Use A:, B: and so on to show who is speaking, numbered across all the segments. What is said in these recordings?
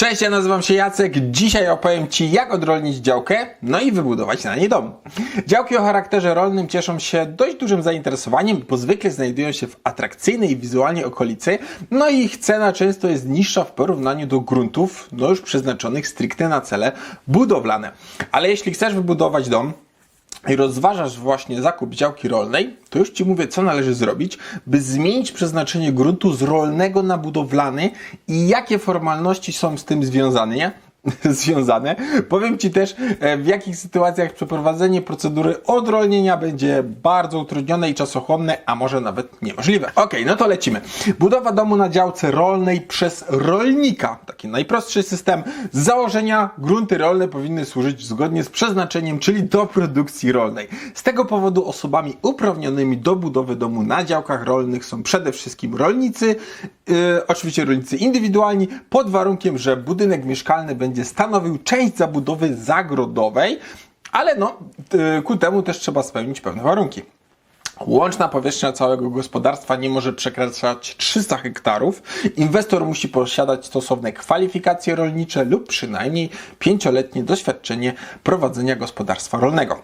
A: Cześć, ja nazywam się Jacek. Dzisiaj opowiem Ci, jak odrolnić działkę, no i wybudować na niej dom. Działki o charakterze rolnym cieszą się dość dużym zainteresowaniem, bo zwykle znajdują się w atrakcyjnej wizualnie okolicy, no i ich cena często jest niższa w porównaniu do gruntów, no już przeznaczonych stricte na cele budowlane. Ale jeśli chcesz wybudować dom, i rozważasz właśnie zakup działki rolnej, to już Ci mówię, co należy zrobić, by zmienić przeznaczenie gruntu z rolnego na budowlany i jakie formalności są z tym związane. Związane. Powiem Ci też, e, w jakich sytuacjach przeprowadzenie procedury odrolnienia będzie bardzo utrudnione i czasochłonne, a może nawet niemożliwe. Ok, no to lecimy. Budowa domu na działce rolnej przez rolnika. Taki najprostszy system. Z założenia grunty rolne powinny służyć zgodnie z przeznaczeniem, czyli do produkcji rolnej. Z tego powodu osobami uprawnionymi do budowy domu na działkach rolnych są przede wszystkim rolnicy, yy, oczywiście rolnicy indywidualni, pod warunkiem, że budynek mieszkalny będzie stanowił część zabudowy zagrodowej, ale no, ku temu też trzeba spełnić pewne warunki. Łączna powierzchnia całego gospodarstwa nie może przekraczać 300 hektarów. Inwestor musi posiadać stosowne kwalifikacje rolnicze lub przynajmniej pięcioletnie doświadczenie prowadzenia gospodarstwa rolnego.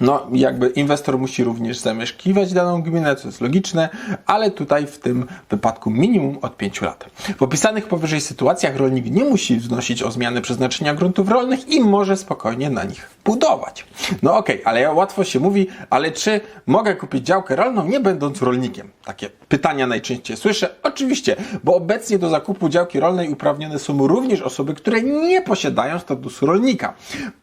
A: No, jakby inwestor musi również zamieszkiwać daną gminę, co jest logiczne, ale tutaj w tym wypadku minimum od 5 lat. W opisanych powyżej sytuacjach rolnik nie musi wnosić o zmiany przeznaczenia gruntów rolnych i może spokojnie na nich budować. No okej, okay, ale łatwo się mówi, ale czy mogę kupić działkę rolną nie będąc rolnikiem? Takie pytania najczęściej słyszę. Oczywiście, bo obecnie do zakupu działki rolnej uprawnione są również osoby, które nie posiadają statusu rolnika.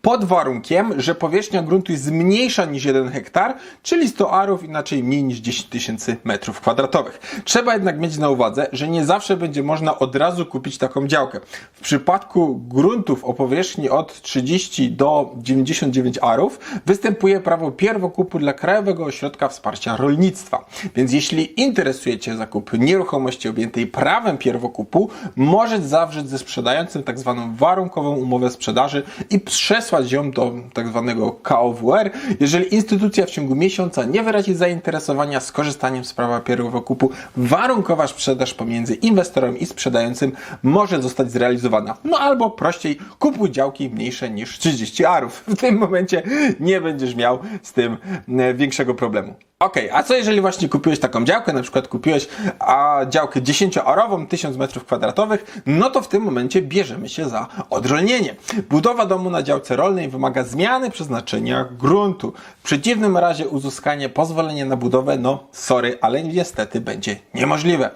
A: Pod warunkiem, że powierzchnia gruntu jest mniejsza niż 1 hektar, czyli 100 arów, inaczej mniej niż 10 tysięcy metrów kwadratowych. Trzeba jednak mieć na uwadze, że nie zawsze będzie można od razu kupić taką działkę. W przypadku gruntów o powierzchni od 30 do 99 arów występuje prawo pierwokupu dla Krajowego Ośrodka Wsparcia Rolnictwa. Więc jeśli interesuje Cię zakup nieruchomości objętej prawem pierwokupu, możesz zawrzeć ze sprzedającym tak zwaną warunkową umowę sprzedaży i przesłać ją do tak zwanego KOWR, jeżeli instytucja w ciągu miesiąca nie wyrazi zainteresowania skorzystaniem z prawa pierwokupu, warunkowa sprzedaż pomiędzy inwestorem i sprzedającym może zostać zrealizowana. No albo prościej, kupuj działki mniejsze niż 30 arów. W tym momencie nie będziesz miał z tym e, większego problemu. Ok, a co jeżeli właśnie kupiłeś taką działkę, na przykład kupiłeś a, działkę 10-arową, 1000 m2, no to w tym momencie bierzemy się za odrolnienie. Budowa domu na działce rolnej wymaga zmiany przeznaczenia gruntu. W przeciwnym razie uzyskanie pozwolenia na budowę, no sorry, ale niestety będzie niemożliwe.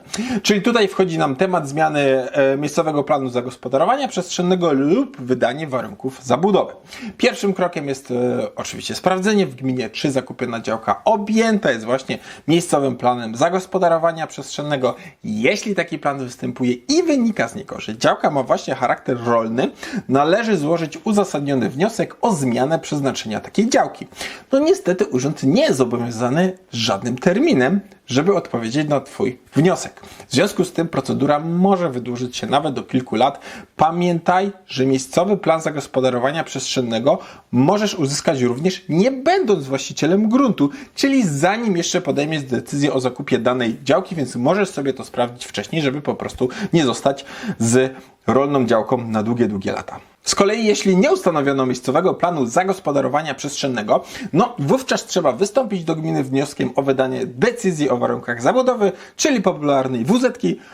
A: Czyli tutaj wchodzi nam temat zmiany e, miejscowego planu zagospodarowania przestrzennego lub wydanie warunków zabudowy. Pierwszym krokiem jest e, oczywiście sprawdzenie w gminie, czy zakupiona działka objęta objęta jest właśnie miejscowym planem zagospodarowania przestrzennego. Jeśli taki plan występuje i wynika z niego, że działka ma właśnie charakter rolny, należy złożyć uzasadniony wniosek o zmianę przeznaczenia takiej działki. No niestety urząd nie jest zobowiązany żadnym terminem, żeby odpowiedzieć na Twój wniosek. W związku z tym procedura może wydłużyć się nawet do kilku lat. Pamiętaj, że miejscowy plan zagospodarowania przestrzennego możesz uzyskać również nie będąc właścicielem gruntu, czyli zanim jeszcze podejmiesz decyzję o zakupie danej działki, więc możesz sobie to sprawdzić wcześniej, żeby po prostu nie zostać z rolną działką na długie, długie lata. Z kolei, jeśli nie ustanowiono miejscowego planu zagospodarowania przestrzennego, no wówczas trzeba wystąpić do gminy wnioskiem o wydanie decyzji o warunkach zabudowy, czyli popularnej WZ,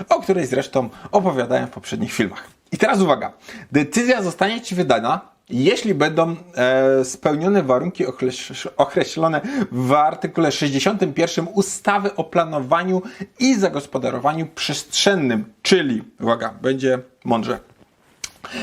A: o której zresztą opowiadałem w poprzednich filmach. I teraz uwaga, decyzja zostanie Ci wydana jeśli będą e, spełnione warunki określone w artykule 61 ustawy o planowaniu i zagospodarowaniu przestrzennym, czyli, uwaga, będzie mądrze,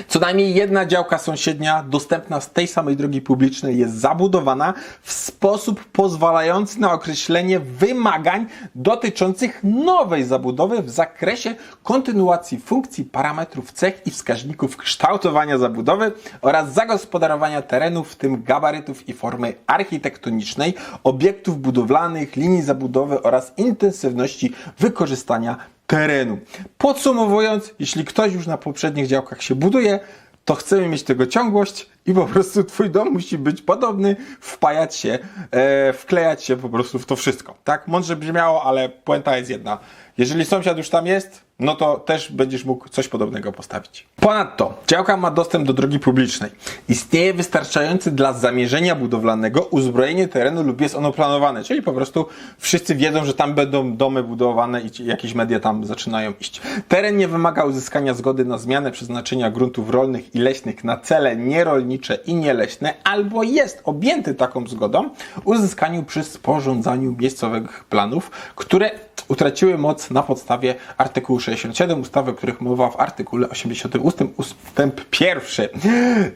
A: co najmniej jedna działka sąsiednia dostępna z tej samej drogi publicznej jest zabudowana w sposób pozwalający na określenie wymagań dotyczących nowej zabudowy w zakresie kontynuacji funkcji, parametrów, cech i wskaźników kształtowania zabudowy oraz zagospodarowania terenów, w tym gabarytów i formy architektonicznej, obiektów budowlanych, linii zabudowy oraz intensywności wykorzystania terenu. Podsumowując, jeśli ktoś już na poprzednich działkach się buduje, to chcemy mieć tego ciągłość i po prostu twój dom musi być podobny, wpajać się, e, wklejać się po prostu w to wszystko. Tak? Mądrze brzmiało, ale puenta jest jedna. Jeżeli sąsiad już tam jest, no to też będziesz mógł coś podobnego postawić. Ponadto działka ma dostęp do drogi publicznej. Istnieje wystarczający dla zamierzenia budowlanego uzbrojenie terenu lub jest ono planowane, czyli po prostu wszyscy wiedzą, że tam będą domy budowane i jakieś media tam zaczynają iść. Teren nie wymaga uzyskania zgody na zmianę przeznaczenia gruntów rolnych i leśnych na cele nierolnicze i nieleśne, albo jest objęty taką zgodą uzyskaniu przy sporządzaniu miejscowych planów, które utraciły moc na podstawie artykułu 67 ustawy, o których mowa w artykule 88 ustęp pierwszy.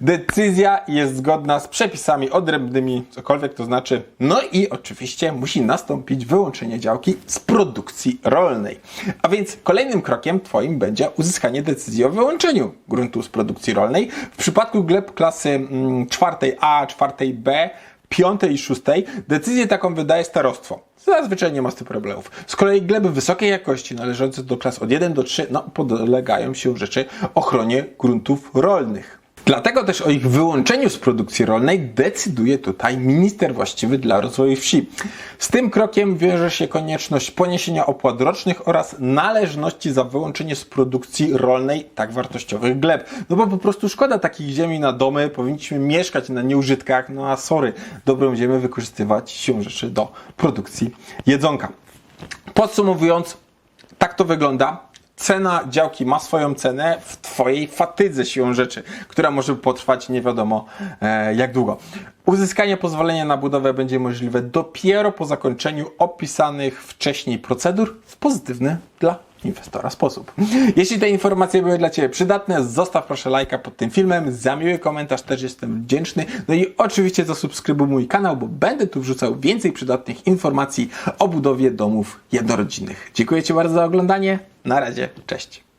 A: Decyzja jest zgodna z przepisami odrębnymi, cokolwiek to znaczy. No i oczywiście musi nastąpić wyłączenie działki z produkcji rolnej. A więc kolejnym krokiem Twoim będzie uzyskanie decyzji o wyłączeniu gruntu z produkcji rolnej. W przypadku gleb klasy mm, 4A, 4B, piątej i szóstej decyzję taką wydaje starostwo. Zazwyczaj nie ma z tym problemów. Z kolei gleby wysokiej jakości należące do klas od 1 do 3 no, podlegają się rzeczy ochronie gruntów rolnych. Dlatego też o ich wyłączeniu z produkcji rolnej decyduje tutaj minister właściwy dla rozwoju wsi. Z tym krokiem wiąże się konieczność poniesienia opłat rocznych oraz należności za wyłączenie z produkcji rolnej tak wartościowych gleb. No bo po prostu szkoda takich ziemi na domy, powinniśmy mieszkać na nieużytkach, no a sorry, dobrą ziemię wykorzystywać się rzeczy do produkcji jedzonka. Podsumowując, tak to wygląda. Cena działki ma swoją cenę w Twojej fatydze siłą rzeczy, która może potrwać nie wiadomo e, jak długo. Uzyskanie pozwolenia na budowę będzie możliwe dopiero po zakończeniu opisanych wcześniej procedur w pozytywny dla inwestora sposób. Jeśli te informacje były dla Ciebie przydatne, zostaw proszę lajka pod tym filmem, za miły komentarz też jestem wdzięczny. No i oczywiście zasubskrybuj mój kanał, bo będę tu wrzucał więcej przydatnych informacji o budowie domów jednorodzinnych. Dziękuję Ci bardzo za oglądanie. Na razie, cześć.